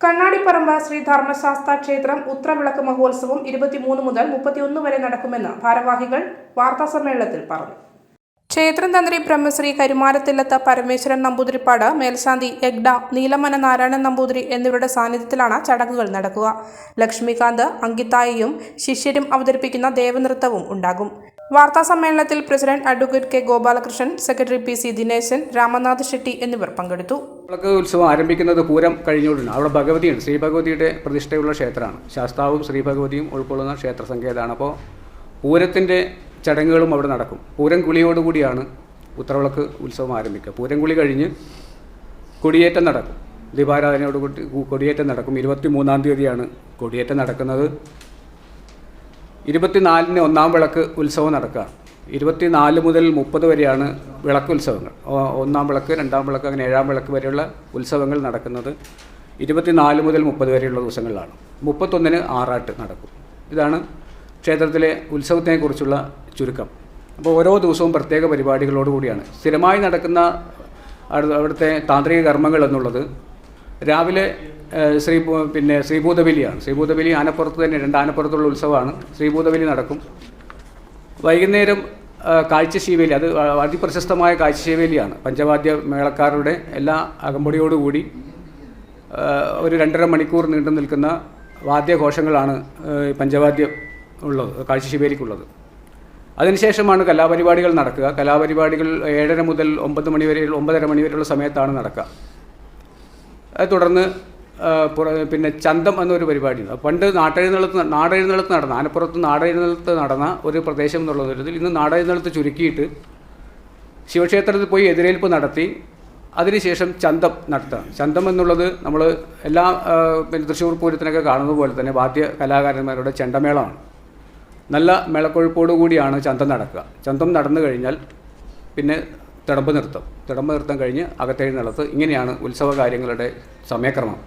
കണ്ണാടിപ്പറമ്പ് ശ്രീ ധർമ്മശാസ്ത്ര ക്ഷേത്രം ഉത്രവിളക്ക് മഹോത്സവം ഇരുപത്തിമൂന്ന് മുതൽ മുപ്പത്തിയൊന്ന് വരെ നടക്കുമെന്ന് ഭാരവാഹികൾ വാർത്താസമ്മേളനത്തിൽ പറഞ്ഞു. ക്ഷേത്രം തന്ത്രി ബ്രഹ്മശ്രീ കരുമാരത്തില്ലത്ത് പരമേശ്വരൻ നമ്പൂതിരിപ്പാട് മേൽശാന്തി എഗ്ഡ നീലമന നാരായണൻ നമ്പൂതിരി എന്നിവരുടെ സാന്നിധ്യത്തിലാണ് ചടങ്ങുകൾ നടക്കുക. ലക്ഷ്മികാന്ത് അങ്കിതായിയും ശിഷ്യരും അവതരിപ്പിക്കുന്ന ദേവനൃത്തവും ഉണ്ടാകും. വാർത്താ സമ്മേളനത്തിൽ president advocate K Gopalakrishnan secretary P C Dineshan Ramanath Shetty എന്നിവർ പങ്കെടുത്തു. വിളക്ക് ഉത്സവം ആരംഭിക്കുന്നത് പൂരം കഴിഞ്ഞുകൊണ്ടാണ് അവിടെ ഭഗവതിയുണ്ട്. ശ്രീ ഭഗവതിയുടെ പ്രതിഷ്ഠയുള്ള ക്ഷേത്രമാണ്. ശാസ്താവും ശ്രീ ഭഗവതിയും ഉൾക്കൊള്ളുന്ന ക്ഷേത്ര സങ്കേതമാണ് അപ്പോൾ പൂരത്തിന്റെ ചടങ്ങുകളും അവിടെ നടക്കും. പൂരം കുളിയോടുകൂടിയാണ് ഉത്തരവിളക്ക് ഉത്സവം ആരംഭിക്കുക. പൂരം കുളി കഴിഞ്ഞ് കൊടിയേറ്റം നടക്കും. ദീപാരാധനയോടുകൂടി കൊടിയേറ്റം നടക്കും. ഇരുപത്തി മൂന്നാം തീയതിയാണ് കൊടിയേറ്റം നടക്കുന്നത്. ഇരുപത്തിനാലിന് ഒന്നാം വിളക്ക് ഉത്സവം നടക്കുക. ഇരുപത്തിനാല് മുതൽ മുപ്പത് വരെയാണ് വിളക്ക് ഉത്സവങ്ങൾ. ഒന്നാം വിളക്ക് രണ്ടാം വിളക്ക് അങ്ങനെ ഏഴാം വിളക്ക് വരെയുള്ള ഉത്സവങ്ങൾ നടക്കുന്നത് ഇരുപത്തിനാല് മുതൽ മുപ്പത് വരെയുള്ള ദിവസങ്ങളിലാണ്. മുപ്പത്തൊന്നിന് ആറാട്ട് നടക്കും. ഇതാണ് ക്ഷേത്രത്തിലെ ഉത്സവത്തെക്കുറിച്ചുള്ള ചുരുക്കം. അപ്പോൾ ഓരോ ദിവസവും പ്രത്യേക പരിപാടികളോടുകൂടിയാണ്. സ്ഥിരമായി നടക്കുന്ന അവിടു- അവിടുത്തെ താന്ത്രിക കർമ്മങ്ങൾ എന്നുള്ളത് രാവിലെ ശ്രീ പിന്നെ ശ്രീഭൂതബലിയാണ് ശ്രീഭൂതബലി ആനപ്പുറത്ത് തന്നെ രണ്ട് ആനപ്പുറത്തുള്ള ഉത്സവമാണ്. ശ്രീഭൂതബലി നടക്കും. വൈകുന്നേരം കാഴ്ചശീവേലി അത് അതിപ്രശസ്തമായ കാഴ്ചശീവേലിയാണ്. പഞ്ചവാദ്യ മേളക്കാരുടെ എല്ലാ അകമ്പടിയോടുകൂടി ഒരു രണ്ടര മണിക്കൂർ നീണ്ടു നിൽക്കുന്ന വാദ്യഘോഷങ്ങളാണ് പഞ്ചവാദ്യം ഉള്ളത് കാഴ്ചശീവേലിക്കുള്ളത്. അതിനുശേഷമാണ് കലാപരിപാടികൾ നടക്കുക. കലാപരിപാടികൾ ഏഴര മുതൽ ഒമ്പത് മണിവരെ ഒമ്പതര മണിവരെയുള്ള സമയത്താണ് നടക്കുക. അത് തുടർന്ന് പിന്നെ ചന്തം എന്നൊരു പരിപാടിയുണ്ട് പണ്ട് നാട്ടെഴുന്നള്ളത്ത് നാടെഴുന്നള്ളത്ത് നടന്ന ആനപ്പുറത്ത് നാടെഴുന്നള്ളത്ത് നടന്ന ഒരു പ്രദേശം എന്നുള്ള തരത്തിൽ ഇന്ന് നാടെഴുന്നള്ളത്ത് ചുരുക്കിയിട്ട് ശിവക്ഷേത്രത്തിൽ പോയി എതിരേൽപ്പ് നടത്തി അതിനുശേഷം ചന്തം നടത്തുക. ചന്തം എന്നുള്ളത് നമ്മൾ എല്ലാ പിന്നെ തൃശ്ശൂർ പൂരത്തിനൊക്കെ കാണുന്നത് പോലെ തന്നെ വാദ്യ കലാകാരന്മാരുടെ ചെണ്ടമേളമാണ്. നല്ല മേളക്കൊഴുപ്പോടു കൂടിയാണ് ചന്തം നടക്കുക. ചന്തം നടന്നു കഴിഞ്ഞാൽ പിന്നെ തിടമ്പ് നൃത്തം തിടമ്പ് നൃത്തം കഴിഞ്ഞ് അകത്തേഴ് നിലത്ത് ഇങ്ങനെയാണ് ഉത്സവ കാര്യങ്ങളുടെ സമയക്രമം.